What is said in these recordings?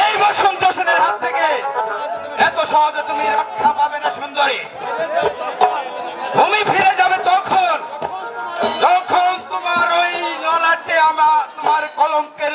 এই বসন্ত সেনের হাত থেকে এত সহজে তুমি রক্ষা পাবে না, সুন্দরী। তুমি ফিরে যাবে তখন, যখন তোমার ওই ললাটে আমার, তোমার কলঙ্কের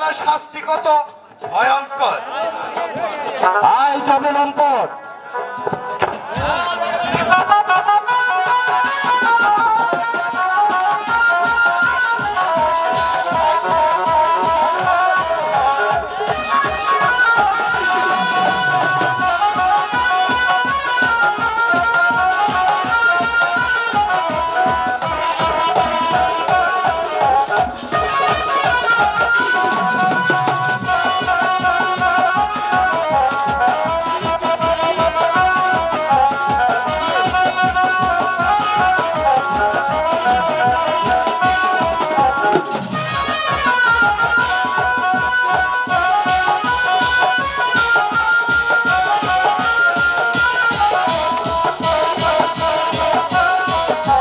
করার শাস্তি কত? ভয়ঙ্কর। আয় জবলম্পট